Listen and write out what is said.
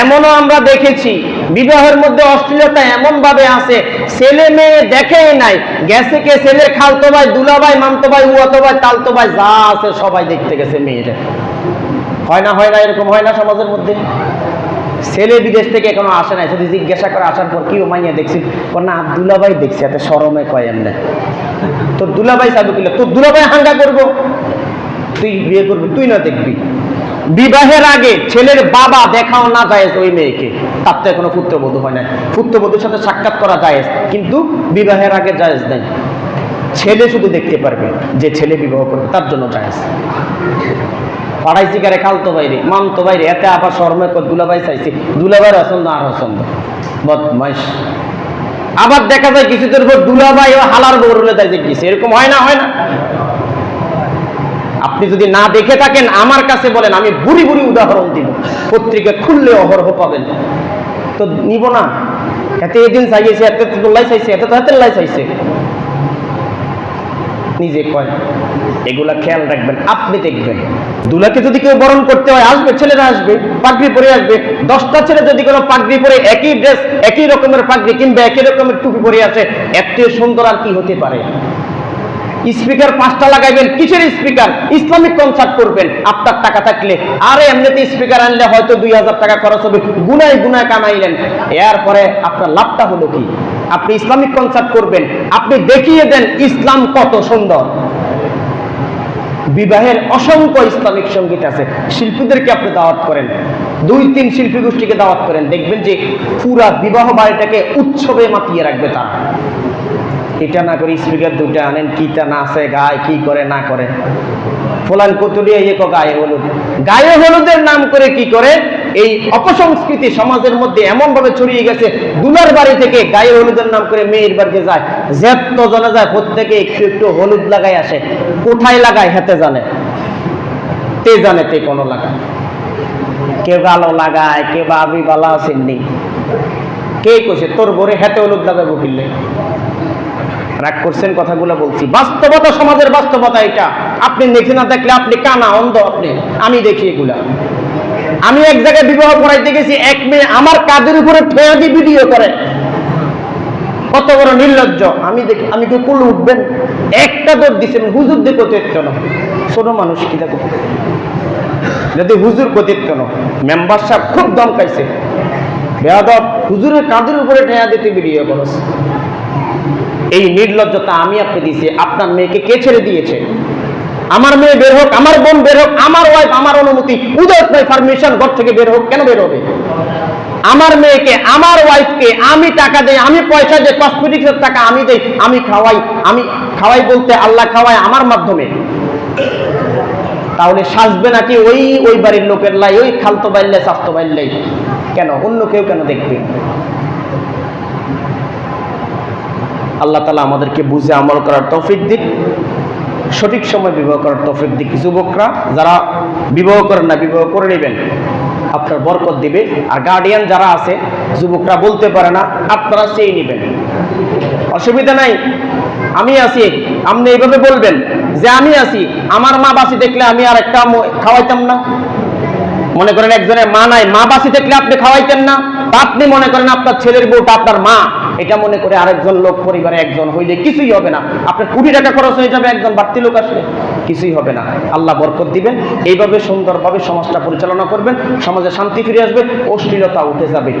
এমনও আমরা দেখেছি, বিবাহের মধ্যে অশ্লীলতা এমন ভাবে আছে, ছেলে মেয়ে দেখেই নাই, গেছে কে ছেলে খালতো ভাই, দুলা ভাই, মামতো ভাই, উয়াতো ভাই, তালতো ভাই, যা আছে সবাই দেখতে গেছে মেয়েটা হয় না হয় না, এরকম হয় না সমাজের মধ্যে? ছেলে বিদেশ থেকে এখনও আসে নাই যদি জিজ্ঞাসা করে আসার পর কিও মাইয়া দেখছি? না দুলাভাই দেখছি, এত সরমে কয় এমনি? তোর দুলাভাই চাবি কিলো তোর দুলাভাই হাঙ্গা করব? তুই বিয়ে করবি, তুই না দেখবি? বিবাহের আগে ছেলের বাবা দেখাও না যায় ওই মেয়েকে। তার তো এখনও পুত্রবধূ হয় না পুত্রবধূর সাথে সাক্ষাৎ করা যায় কিন্তু বিবাহের আগে জায়েজ নেই। ছেলে শুধু দেখতে পারবে যে ছেলে বিবাহ করবে, তার জন্য জায়েজ। পাড়াইছি কারে খালতো বাইরে মামতো বাইরে এতে আবার শর্মে কর, দুলাভাই চাইছি, দুলাভাইয়ের অসন্দ, আর অসন্দ। বদমাইশ। আবার দেখা যায় কিছুদের উপর দুলাভাই ও হালার বউরুলে দেয় যে কিছু এরকম হয় না হয় না। আপনি যদি না দেখে থাকেন, আমার কাছে বলেন, আমি বুড়ি বুড়ি উদাহরণ দিব। পত্রিকা খুললে অহরহ পাবেন। তো নিব না। এতে এদিন চাইছে, এতে তোল্লাই চাইছে, এতে তো হাতের লাই চাইছে। নিজে কয়, এগুলা খেয়াল রাখবেন, আপনি দেখবেন। দুলাকে যদি কেউ বরণ করতে হয়, আসবে, ছেলেরা আসবে, পাগড়ি পরে আসবে। দশটা ছেলে যদি কোনো পাগড়ি পরে, একই ড্রেস একই রকমের পাগড়ি কিংবা একই রকমের টুপি পরে আসে এত সুন্দর আর কি হতে পারে? স্পিকার পাঁচটা লাগাইবেন, কিসের স্পিকার? ইসলামিক কনসার্ট করবেন। আপনার টাকা থাকলে। আরে, এমনিতে স্পিকার আনলে হয়তো দুই হাজার টাকা খরচ হবে। গুনায় গুনায় কামাইলেন। এরপরে আপনার লাভটা হলো কি? আপনি ইসলামিক কনসার্ট করবেন। আপনি দেখিয়ে দেন ইসলাম কত সুন্দর। বিবাহের অসংখ্য ইসলামিক সংগীত আছে। শিল্পীদেরকে আপনি দাওয়াত করেন। দুই, তিন শিল্পী গোষ্ঠীকে দাওয়াত করেন। দেখবেন যে পুরা বিবাহ বাড়িটাকে উৎসবে মাতিয়ে রাখবে তারা। এটা না করে স্পিকার দুইটা আনেন কিটা নাচে গায়, কি করে, না করে। ফলান কতুলিয়া ইয়ে গায়ে হলুদ। গায়ে হলুদের নাম করে কি করে? এই অপসংস্কৃতি সমাজের মধ্যে এমন ভাবে ছড়িয়ে গেছে, দুলার বাড়ি থেকে গায়ে হলুদের নাম করে মেয়ের বাড়িতে যায় যেত জানা যায়, প্রত্যেকে একটু একটু হলুদ লাগাই আসে। কোথায় লাগায়, হাতে জানে? তে জানে তে কোনো লাগায়। কেউ গালো লাগায়, কেউ বা আবি বালা সিন্নি। কে কইছে, তোর বরে হাতে হলুদ লাগাবো কিনলে? রাগ করছেন কথাগুলো বলছি। বাস্তবতা সমাজের বাস্তবতা এটা। আপনি দেখে না দেখলে আপনি কানা, অন্ধ আপনি। আমি দেখি এগুলা। আমি এক জায়গায় বিবাহ করাইতে গেছি, এক মেয়ে আমার কাদের উপরে ঠেয়া দিয়ে ভিডিও করে। কত বড় নির্লজ্জ। আমি দেখি, আমি কি কুল উঠবেন? একটা দৌড় দিচ্ছেন হুজুর দিয়ে কতিত্ব না ছোট মানুষ কি দেখো? যদি হুজুর কতিত্ব না মেম্বার সাহেব খুব দমকাইছে বেয়াদব, হুজুরের কাদের উপরে ঠেয়া দিতে ভিডিও করেছে। এই নির্লজ্জতা আমি আপনি দিয়েছি। আপনার মেয়েকে কে ছেড়ে দিয়েছে? আমার মেয়ে বের হোক, আমার বোন বের হোক, আমার ওয়াইফ আমার অনুমতি, উদয় নাই পারমিশন ঘর থেকে বের হোক, কেন বের হবে? আমার মেয়েকে, আমার ওয়াইফকে আমি টাকা দেই, আমি পয়সা দেই কসমেটিক্সের টাকা আমি দেই, আমি খাওয়াই আমি খাওয়াই বলতে আল্লাহ খাওয়াই আমার মাধ্যমে। তাহলে সাজবে নাকি ওই ওই বাড়ির লোকের লাই, ওই খালতো বাইল্লাই, স্বাস্থ্য বাইল্লাই? কেন? অন্য কেউ কেন দেখবে? আল্লাহ তালা আমাদেরকে বুঝে আমল করার তৌফিক দিক, সঠিক সময় বিবাহ করার তৌফিক দিক যুবকরা, যারা বিবাহ করেন না, বিবাহ করে নেবেন। আপনার বরকত দিবে। আর গার্ডিয়ান যারা আছে, যুবকরা বলতে পারে না, আপনারা সেই নেবেন। অসুবিধা নাই। আমি আছি। আপনি এইভাবে বলবেন যে আমি আছি। আমার মা বাসি দেখলে আমি আর একটা খাওয়াইতাম না। মনে করেন একজনের মা নাই, মা বাসি দেখলে আপনি খাওয়াইতেন না। আপনি মনে করেন আপনার ছেলের বউটা আপনার মা। এটা মনে করে আরেকজন লোক পরিবারে একজন, হইলে কিছুই হবে না। আপনার কুড়ি টাকা খরচ হয়ে যাবে একজন বাড়তি লোক আসলে। কিছুই হবে না। আল্লাহ বরকত দিবেন। এইভাবে সুন্দরভাবে সমাজটা পরিচালনা করবেন। সমাজে শান্তি ফিরে আসবে, অশ্লীলতা উঠে যাবে।